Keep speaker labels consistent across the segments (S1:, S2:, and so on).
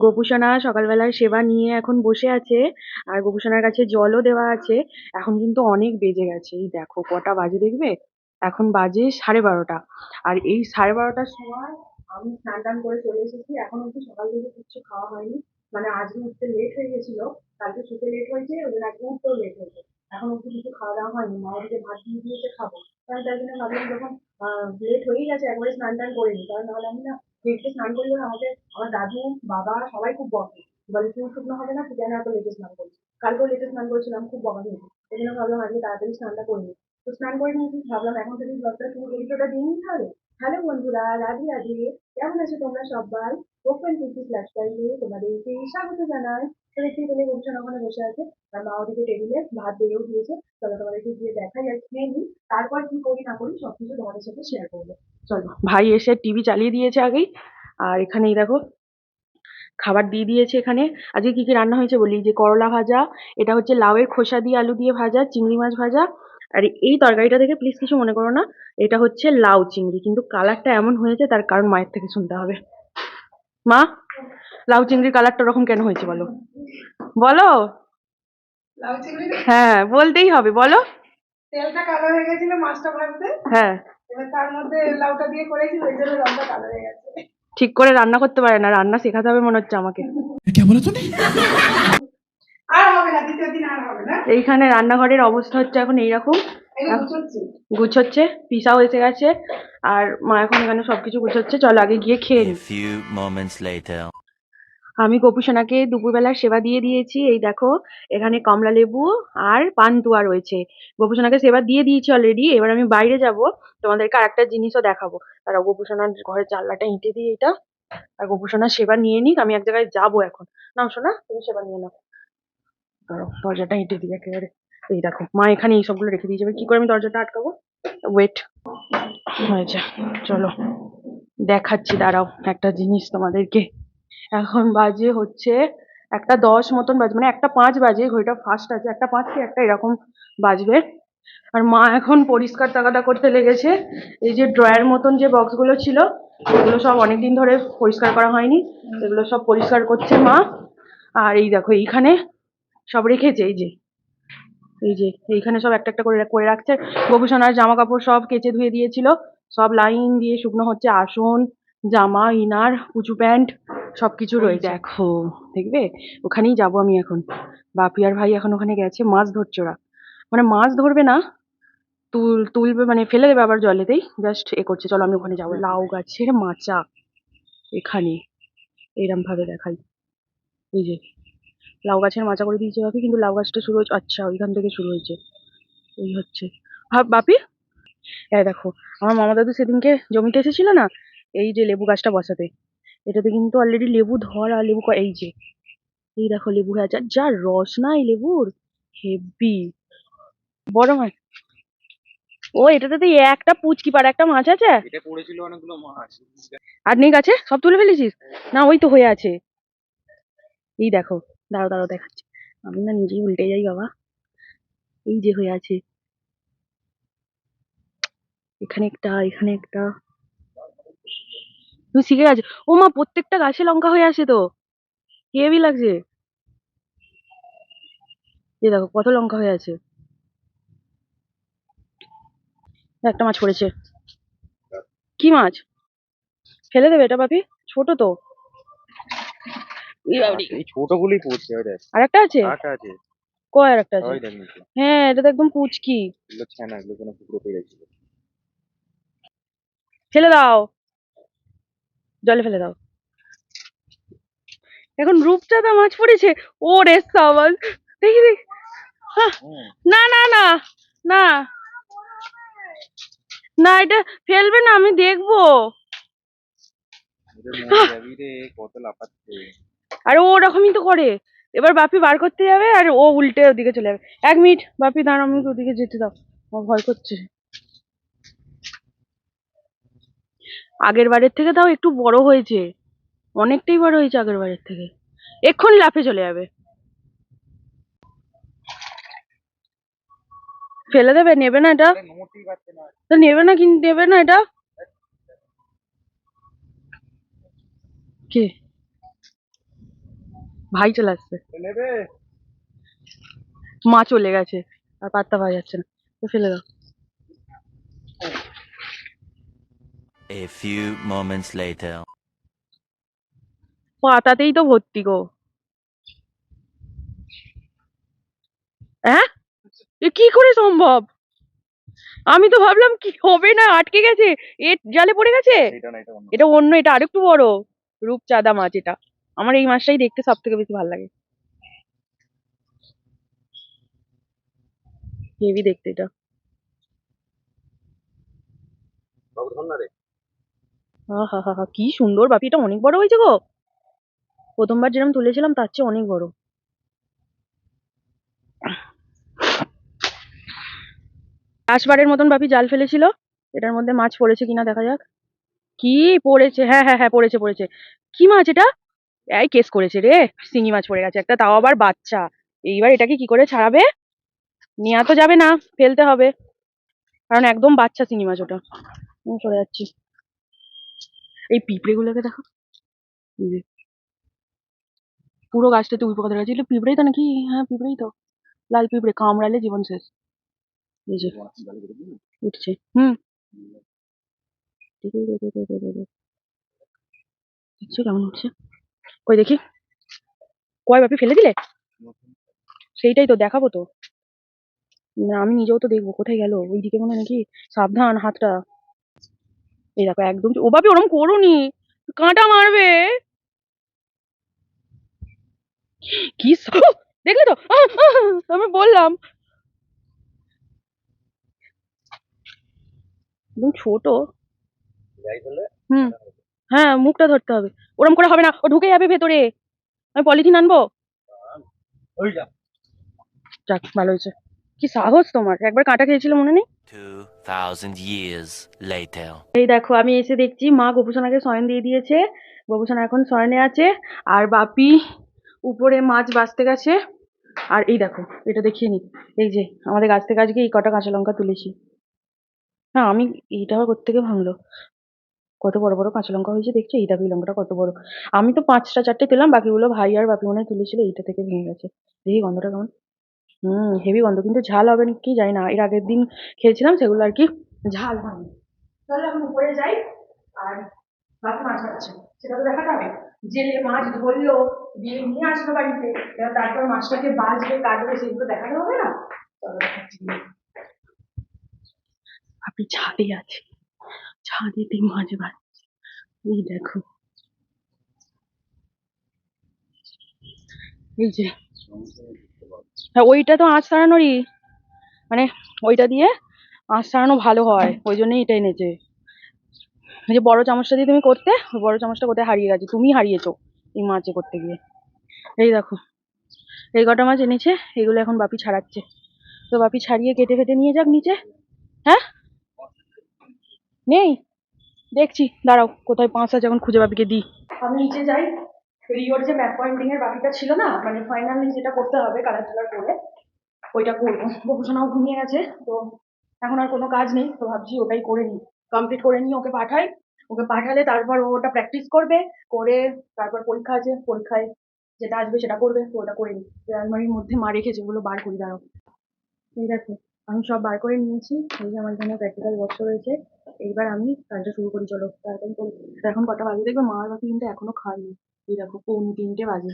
S1: গোপুসোনা সকালবেলার সেবা নিয়ে এখন বসে আছে। আর গোপুসোনার কাছে জলও দেওয়া আছে। এখন কিন্তু অনেক বেজে গেছে। এই দেখো, কটা বাজে দেখবে? এখন বাজে সাড়ে বারোটা। আর এই সাড়ে বারোটার সময় আমি স্নান টান করে চলে এসেছি। এখন অব্দি সকাল থেকে কিচ্ছু খাওয়া হয়নি। মানে আজকে উঠতে লেট হয়ে গেছিল। কালকে শুতে লেট হয়েছে, ওদের আজকে উঠতেও লেট হয়েছে। এখন অব্দি কিছু খাওয়া দাওয়া হয়নি। মা ওদিকে ভাত দিয়ে দিয়েছে খাব। কারণ তার জন্য ভাবলাম যখন লেট হয়েই গেছে, একবারে স্নান টান করে নি। কারণ নাহলে আমি না লেটে স্নান করলে আমাদের, আমার দাদু, বাবা সবাই খুব বকে। বলে চুল শুকনো হবে না তুই কেন এত লেটে স্নান করছিস কালকেও লেটে স্নান করেছিলাম খুব বকা খেয়েছি। সেই জন্য ভাবলাম আজকে তাড়াতাড়ি স্নানটা করে নিই। তো স্নান করে নিয়েছি, ভাবলাম এখন থেকে ব্লগটা শুরু করি ওটা দিয়ে নিতে হবে। হ্যালো বন্ধুরা, রাধে রাধে। কেমন আছো তোমরা সবাই? ওপেন টিপি লাইফস্টাইলে তোমাদেরকে স্বাগত জানাই। তো দেখতেই পেলে বন্ধুরা ওখানে বসে আছে। আর মা ওদিকে টেবিলে ভাত বেড়েও দিয়েছে। চলো তোমাদেরকে গিয়ে দেখাই আর খেয়ে নিই। তারপর কি করি না করি সবকিছু তোমাদের সাথে শেয়ার করব। চলো, ভাই এসে টিভি চালিয়ে দিয়েছে আগেই। আর এখানেই দেখো, খাবার দিয়ে দিয়েছে এখানে। আজকে কি কি রান্না হয়েছে বলি? যে করলা ভাজা, এটা হচ্ছে লাউয়ের খোসা দিয়ে আলু দিয়ে ভাজা, চিংড়ি মাছ ভাজা আর এই তরকারিটা থেকে প্লিজ কিছু মনে করো না এটা হচ্ছে লাউ চিংড়ি কিন্তু কালারটা এমন হয়েছে তার কারণ মায়ের থেকে শুনতে হবে। মা লাউ চিংড়ির কালারটা ওরকম কেন হয়েছে বলো? বলো? হ্যাঁ বলতেই হবে বলো?
S2: তেলটা কালো হয়ে গেছিল মাছটা ভাজতে।
S1: হ্যাঁ। ঠিক করে রান্না করতে পারে না রান্না শেখাতে হবে মনে হচ্ছে আমাকে।
S2: আর হবে না দ্বিতীয় দিন আর হবে না।
S1: এইখানে রান্নাঘরের অবস্থা হচ্ছে এখন এইরকম। গুছোচ্ছে। পিসাও এসে গেছে আর মা এখন এখানে সবকিছু গুছোচ্ছে। চলো আগে গিয়ে খেয়ে
S3: A
S1: নিই
S3: few moments later.
S1: আমি গোপুসোনাকে দুপুরবেলার সেবা দিয়ে দিয়েছি। এই দেখো এখানে কমলা লেবু আর পান্তুয়া রয়েছে। গোপুসোনাকে সেবা দিয়ে দিয়েছি অলরেডি এবার আমি বাইরে যাব। তোমাদেরকে আর একটা জিনিসও দেখাবো। তারা গোপুসোনার ঘরের জানলাটা ইঁটে দিয়ে এটা। আর গোপুসোনার সেবা নিয়ে নিক আমি এক জায়গায় যাব এখন। নাও শোনা তুমি সেবা নিয়ে নাও। দরজাটা হেঁটে দিই একেবারে। এই দেখো, মা এখানে এই সবগুলো রেখে দিয়ে যাবে। কি করে আমি দরজাটা আটকাবো? ওয়েট হয়েছে চলো। দেখাচ্ছি, দাঁড়াও, একটা জিনিস তোমাদেরকে। এখন বাজে হচ্ছে একটা দশ মতন বাজে মানে একটা পাঁচ বাজে, ঘড়িটা ফার্স্ট আছে। একটা পাঁচ কি একটা এরকম বাজবে। আর মা এখন পরিষ্কার তাগাদা করতে লেগেছে। এই যে ড্রয়ার মতন যে বক্সগুলো ছিল, এগুলো সব অনেকদিন ধরে পরিষ্কার করা হয়নি। এগুলো সব পরিষ্কার করছে মা। আর এই দেখো, এইখানে সব রেখেছে এই যে। এই যে এইখানে সব একটা একটা করে করে রাখছে। গোপুসোনার জামা কাপড় সব কেচে ধুয়ে দিয়েছিল। সব লাইন দিয়ে শুকনো হচ্ছে আসন জামা ইনার উঁচু প্যান্ট সবকিছু রয়েছে। দেখো। দেখবে? ওখানেই যাব আমি এখন। বাপি আর ভাই এখন ওখানে গেছে মাছ ধরছে ওরা। মানে মাছ ধরবে না তুল তুলবে মানে ফেলে দেবে আবার জলেতেই। জাস্ট এ করছে চলো আমি ওখানে যাব। লাউ গাছের মাচা। এখানে এরম ভাবে দেখাই। এই যে লাউ গাছের মাচা করে দিয়েছে বাপি কিন্তু লাউ গাছটা শুরু হচ্ছে আচ্ছা ওইখান থেকে শুরু হয়েছে। এই হচ্ছে। ভাব বাপি? হ্যাঁ দেখো আমার মামা দাদু সেদিনকে জমিতে এসেছিল না এই যে লেবু গাছটা বসাতে। এটাতে কিন্তু অলরেডি লেবু ধরা লেবু এই যে এই দেখো লেবু হয়ে আর যা রস না এই লেবুর? হেভি বড় মাছ। ও এটাতে তো একটা পুচকি পাড়া একটা মাছ আছে?
S4: এটা পড়েছিল অনেকগুলো মাছ।
S1: আর নেই গাছে? সব তুলে ফেলেছিস? না ওই তো হয়ে আছে। এই দেখো দাঁড়াও দাঁড়াও, দেখাচ্ছি। আমি না নিজেই উল্টে যাই, বাবা। এই যে হয়ে আছে। এখানে একটা এখানে একটা। তুমি শিখে গেছো ও মা, প্রত্যেকটা গাছে লঙ্কা হয়ে আছে তো। হেভি লাগছে। এই দেখো, কত লঙ্কা হয়ে আছে। একটা মাছ পড়েছে। কি মাছ? ফেলে দেবে এটা বাপি ছোট তো। এই বাবরি।
S4: এই ওই দেখ।
S1: আর আছে?
S4: আটা আছে।
S1: কয় আর আছে?
S4: ওই দেখ
S1: হ্যাঁ এটা তো একদম পুচকি।
S4: এগুলো ছানা এগুলো কোনো পুকুরে পেয়েছিল
S1: ফেলে দাও। জলে ফেলে দাও। এখন রূপচাঁদা মাছ পড়েছে? ও রে সাবাল দেখি। দেখি না না না না। না এটা ফেলবে না আমি দেখব।
S4: কত লাফাচ্ছে।
S1: আর ও ওরকমই তো করে। এবার বাপি বার করতে যাবে আর ও উল্টে ওদিকে চলে যাবে। এক মিনিট, বাপি দাঁড়াও আমি ওদিকে যেতে দাও। আমার ভয় করছে। আগের বারের থেকে তাও একটু বড় হয়েছে। অনেকটাই বড় হয়েছে আগের বারের থেকে। এক্ষুনি লাফে চলে যাবে। ফেলে দেবে, নেবে না এটা? তো নেবে না কিন্তু নেবে না এটা? কে? ভাই চলে আসছে। মা চলে গেছে আর পাত্তা পাওয়া যাচ্ছে না। তো ফেলে দাও।
S3: A few moments later.
S1: পাতাতেই তো ভর্তি গো। হ্যাঁ? এ কি করে সম্ভব? আমি তো ভাবলাম কি হবে না আটকে গেছে এ জালে পড়ে গেছে?
S4: এটা অন্য।
S1: এটা অন্য এটা আরেকটু বড়। রূপচাঁদা মাছ এটা। আমার এই মাছটাই দেখতে সব থেকে বেশি ভালো লাগে। হেভি দেখতে এটা। কি সুন্দর বাপি এটা অনেক বড় হয়েছে গো। প্রথমবার যেরকম তুলেছিলাম তার চেয়ে অনেক বড়। লাস্টবারের মতন বাপি জাল ফেলেছিল। এটার মধ্যে মাছ পড়েছে কিনা দেখা যাক। কি পড়েছে? হ্যাঁ হ্যাঁ হ্যাঁ পড়েছে পড়েছে। কি মাছ এটা? এই কেস করেছে রে শিঙি মাছ পড়ে গেছে একটা, তাও আবার বাচ্চা। এইবার এটাকে কি করে ছাড়াবে? নেওয়া তো যাবে না, ফেলতে হবে। কারণ একদম বাচ্চা শিঙি মাছ ওটা। চলে যাচ্ছি। এই পিঁপড়ে গুলোকে দেখো পুরো গাছটাতে উল্পো কথা গেছে পিঁপড়েই তো নাকি? হ্যাঁ পিঁপড়েই তো। লাল পিঁপড়ে, কামড়ালে জীবন শেষ। উঠছে। হুম। কেমন উঠছে? কই দেখি? কয় বাপি ফেলে দিলে? সেইটাই তো দেখাবো তো। আমি নিজেও তো দেখব কোথায় গেল? ওইদিকে মনে নাকি সাবধান হাতটা। এই দেখো একদম ও বাপি ওরম করোনি। কাঁটা মারবে। কি দেখলে তো? আমি বললাম। একদম ছোট। হুম। হ্যাঁ মুখটা ধরতে হবে। ওরম করে হবে না। ও ঢুকে যাবে ভেতরে। আমি পলিথিন আনব? যাক। ভালো হয়েছে। কি সাহস তোমার। একবার কাঁটা খেয়েছিল মনে নেই?
S3: 2,000 years later.
S1: এই দেখো আমি এসে দেখছি মা গোপুসোনাকে শয়ন দিয়ে দিয়েছে। গোপুসোনা এখন শয়নে আছে। আর বাপি উপরে মাছ বাঁচতে গেছে। আর এই দেখো এটা দেখিয়ে নি। এই যে আমাদের গাছ থেকে আজকে এই কটা কাঁচা লঙ্কা তুলেছি। হ্যাঁ আমি এইটা আবার কোত্থেকে ভাঙলো? কত বড় বড় কাঁচা লঙ্কা হয়েছে দেখছ? এই দেখো লঙ্কাটা কত বড়? আমি তো পাঁচটা চারটে তুললাম বাকিগুলো ভাই আর বাপি মনে তুলেছিল, এইটা থেকে ভেঙে গেছে। দেখি গন্ধটা কেমন? হুম হেভি গন্ধ, কিন্তু ঝাল হবে কি জানি না। এর আগের দিন খেয়েছিলাম, সেগুলো আর কি ঝাল হয়নি। তাহলে আমি উপরে যাই, আর বাকি মাছ পাচ্ছে সেটা তো দেখাতে হবে জেলে মাছ ধরলো, দিয়ে নিয়ে আসলো বাড়িতে, এবার তারপর মাছটাকে বাজবে, কাটবে, সেগুলো দেখাতে হবে না? আপনি ছাদে আছে। ছাদেতে মাছ বাজছে এই দেখো। এই যে। হ্যাঁ ওইটা তো আঁচ সারানোরই মানে ওইটা দিয়ে আঁচ সারানো ভালো হয়, ওই জন্যই এটা এনেছে। এই যে বড় চামচটা দিয়ে তুমি করতে, ওই বড় চামচটা কোথায় হারিয়ে গেছে? তুমি হারিয়েছো এই মাছে করতে গিয়ে। এই দেখো। এই কটা মাছ এনেছে, এগুলো এখন বাপি ছাড়াচ্ছে। তো বাপি ছাড়িয়ে কেটে ফেটে নিয়ে যাক নিচে। হ্যাঁ? নেই? দেখছি, দাঁড়াও, কোথায় পাঁচ আছে এখন খুঁজে বাপিকে দিই আমি নিচে যাই। রিওর যে ম্যাপ পয়েন্টিং এর বাকিটা ছিল না মানে ফাইনালি যেটা করতে হবে কালার টালার করে, ওইটা করব। গোপোষণাও ঘুমিয়ে গেছে, তো এখন আর কোনো কাজ নেই, তো ভাবছি ওটাই করে নিই। কমপ্লিট করে নিয়ে ওকে পাঠাই। ওকে পাঠালে তারপর ও ওটা প্র্যাকটিস করবে, করে তারপর পরীক্ষা আছে, পরীক্ষায় যেটা আসবে সেটা করবে, তো ওটা করে নিই। আলমারির মধ্যে মা রেখেছে, ওগুলো বার করি, দাঁড়াও। এই দেখো। আমি সব বার করে নিয়েছি। এই যে আমার এখানে প্র্যাকটিক্যাল বক্স রয়েছে। এইবার আমি কাজটা শুরু করি, চলো। তাড়াতাড়ি এখন কটা বাজে? দেখবে মা বাকি কিন্তু এখনও খায়নি। এই দেখো, পৌনে তিনটে বাজে।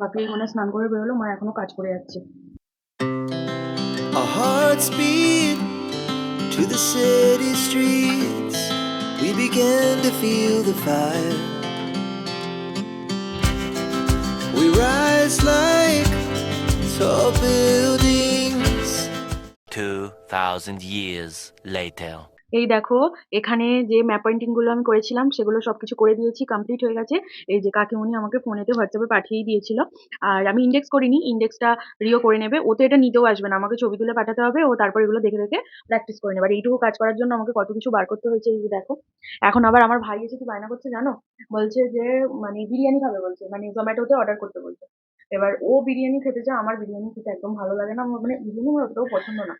S1: বাকি মানে স্নান করে বেরোলো, মা এখনও কাজ করে যাচ্ছে।
S5: To the city streets. We began to feel the fire. We rise like tall buildings.
S3: 2,000 years later.
S1: এই দেখো এখানে যে ম্যাপ পয়েন্টিংগুলো আমি করেছিলাম সেগুলো সবকিছু করে দিয়েছি কমপ্লিট হয়ে গেছে। এই যে কাকিমণি আমাকে ফোনেতে হোয়াটসঅ্যাপে পাঠিয়ে দিয়েছিল। আর আমি ইন্ডেক্স করিনি ইন্ডেক্সটা রিও করে নেবে। ও তো এটা নিতেও আসবে না আমাকে ছবি তুলে পাঠাতে হবে ও তারপর এগুলো দেখে দেখে প্র্যাকটিস করে নেবে। আর এইটুকু কাজ করার জন্য আমাকে কত কিছু বার করতে হয়েছে এই যে দেখো। এখন আবার আমার ভাই এসে কি বায়না করছে জানো? বলছে যে মানে বিরিয়ানি খাবে বলছে মানে জোম্যাটোতে অর্ডার করতে বলছে। এবার ও বিরিয়ানি খেতে চায়, আমার বিরিয়ানি খেতে একদম ভালো লাগে না মানে বিরিয়ানি আমার অতটাও পছন্দ না।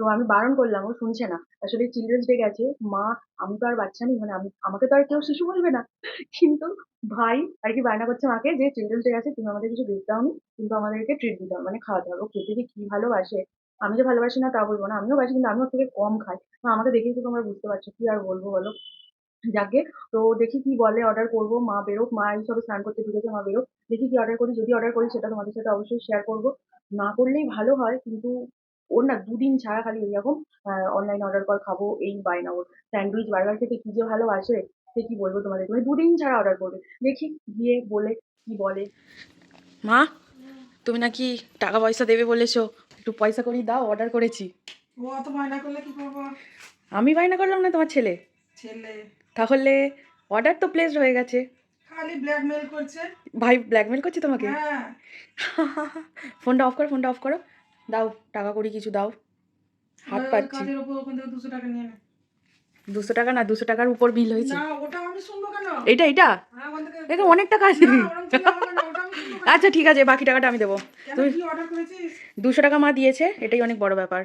S1: তো আমি বারণ করলাম, ও শুনছে না। আসলে চিলড্রেন্স ডে গেছে, মা, আমি তো আর বাচ্চা নেই মানে আমি, আমাকে তো আর কেউ শিশু বলবে না। কিন্তু ভাই আর কি বায়না করছে মাকে যে চিলড্রেন্স ডে গেছে, তুমি আমাদের কিছু গিফট দাওনি, কিন্তু আমাদেরকে ট্রিট দিতে হবে মানে খাওয়াতে হবে। ও খেতে যে কি ভালোবাসে, আমি যে ভালোবাসি না তা বলব না, আমিও বাসি, কিন্তু আমি ওর থেকে কম খাই। আমাকে দেখেই তো তোমরা বুঝতে পারছ, কি আর বলব বলো? যাকে। তো দেখি কি বলে অর্ডার করব মা বেরোক মা এই সবে স্নান করতে ঢুকেছে মা বেরোক। দেখি কি অর্ডার করি যদি অর্ডার করি সেটা তোমাদের সাথে অবশ্যই শেয়ার করব। না করলেই ভালো হয় কিন্তু ওর না দুদিন ছাড়া খালি এরকম অনলাইন অর্ডার কর খাব এই বায়না ওর। স্যান্ডউইচ বার্গার খেতে কি যে ভালোবাসে সে কি বলব তোমাদের মানে দুদিন ছাড়া অর্ডার করবে। দেখি গিয়ে বলে কি বলে। মা তুমি নাকি টাকা পয়সা দেবে বলেছ? একটু পয়সা করি দাও অর্ডার করেছি।
S2: ও অত বায়না করলে কি করব?
S1: আমি বায়না করলাম না তোমার ছেলে?
S2: ছেলে।
S1: তাহলে অর্ডার তো প্লেসড হয়ে গেছে।
S2: খালি ব্ল্যাকমেল করছে।
S1: ভাই ব্ল্যাকমেল করছে তোমাকে?
S2: হ্যাঁ।
S1: ফোনটা অফ করো ফোনটা অফ করো। দাও টাকা করি কিছু দাও। হাত পাচ্ছি।
S2: ওখান থেকে দুশো টাকা নিয়ে নে।
S1: দুশো টাকা না দুশো টাকার উপর বিল হয়েছে। এইটা এইটা
S2: হ্যাঁ
S1: দেখো অনেক টাকা আছে? আচ্ছা ঠিক আছে বাকি টাকাটা আমি দেবো।
S2: করেছিস?
S1: দুশো টাকা মা দিয়েছে এটাই অনেক বড় ব্যাপার।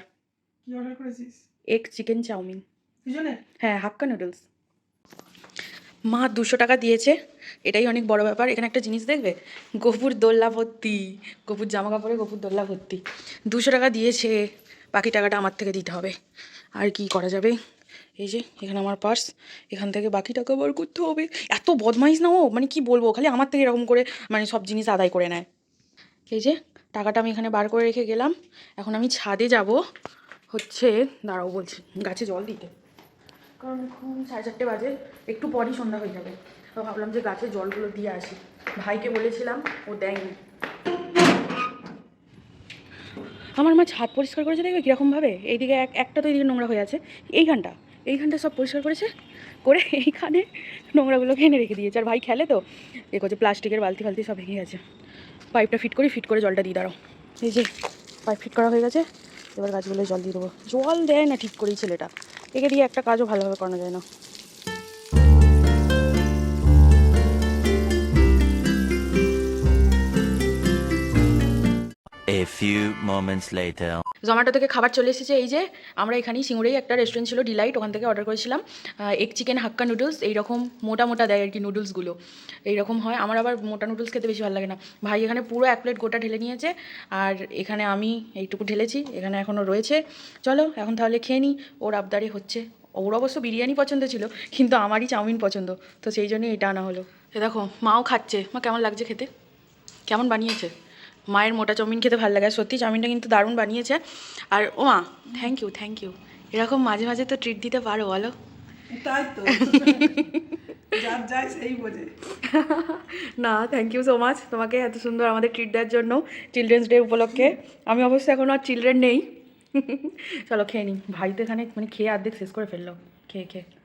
S2: কি অর্ডার করেছিস?
S1: Egg chicken chowmein. হ্যাঁ হাক্কা নুডলস মা দুশো টাকা দিয়েছে, এটাই অনেক বড় ব্যাপার। এখানে একটা জিনিস দেখবে? গপুর দোল্লা ভর্তি, গপুর জামা কাপড়ে গপুর দোল্লা ভর্তি। দুশো টাকা দিয়েছে, বাকি টাকাটা আমার থেকে দিতে হবে। আর কি করা যাবে? এই যে, এখানে আমার পার্স, এখান থেকে বাকি টাকা বার করতে হবে। এত বদমাইশ না ও? মানে কি বলব? খালি আমার থেকে এরকম করে মানে সব জিনিস আদায় করে নেয়। এই যে, টাকাটা আমি এখানে বার করে রেখে গেলাম। এখন আমি ছাদে যাব। হচ্ছে, দাঁড়াও বলছি, গাছে জল দিতে। কারণ এখন সাড়ে চারটে বাজে, একটু পরই সন্ধ্যা হয়ে যাবে। তো ভাবলাম যে গাছে জলগুলো দিয়ে আসি। ভাইকে বলেছিলাম, ও দেয়নি। আমার মা ছাদ পরিষ্কার করেছে দেখবে কীরকমভাবে এইদিকে এক একটা তো এইদিকে নোংরা হয়ে আছে। এইখানটা এইখানটা সব পরিষ্কার করেছে? করে এইখানে নোংরাগুলোকে এনে রেখে দিয়েছে। আর ভাই খেলে তো? এ করছে প্লাস্টিকের বালতি ফালতি সব ভেঙে গেছে। পাইপটা ফিট করি, ফিট করে জলটা দিয়ে দাঁড়াও। এই যে, পাইপ ফিট করা হয়ে গেছে। এবার গাছগুলো জল দিয়ে দেবো। জল দেয় না ঠিক করেই ছেলেটা। একে দিয়ে একটা কাজও ভালোভাবে করানো যায় না।
S3: Few moments later.
S1: জোম্যাটো থেকে খাবার চলে এসেছে। এই যে, আমরা এখানেই সিঙ্গুরেই একটা রেস্টুরেন্ট ছিল ডিলাইট ওখান থেকে অর্ডার করেছিলাম। এগ চিকেন হাক্কা নুডলস এইরকম মোটা মোটা দেয় আর কি নুডলসগুলো এইরকম হয়। আমার আবার মোটা নুডলস খেতে বেশি ভালো লাগে না। ভাই এখানে পুরো এক প্লেট গোটা ঢেলে নিয়েছে। আর এখানে আমি এইটুকু ঢেলেছি, এখানে এখনও রয়েছে। চলো, এখন তাহলে খেয়ে নিই। ওর আবদারে হচ্ছে। ওর অবশ্য বিরিয়ানি পছন্দ ছিল, কিন্তু আমারই চাউমিন পছন্দ। তো সেই জন্যই এটা আনা হলো। দেখো, মাও খাচ্ছে। মা কেমন লাগছে খেতে? কেমন বানিয়েছে? মায়ের মোটা চাউমিন খেতে ভালো লাগে। সত্যি চাউমিনটা কিন্তু দারুণ বানিয়েছে। আর ও মা থ্যাংক ইউ থ্যাংক ইউ এরকম মাঝে মাঝে তো ট্রিট দিতে পারো বলো।
S2: তাই তো। যার যায় সেই বোঝে।
S1: না থ্যাংক ইউ সো মাচ তোমাকে এত সুন্দর আমাদের ট্রিট দেওয়ার জন্য চিলড্রেন্স ডে উপলক্ষে। আমি অবশ্য এখন আর চিলড্রেন নেই। চলো খেয়ে নিই। ভাই তো এখানে মানে খেয়ে অর্ধেক শেষ করে ফেলল। খেয়ে খেয়ে।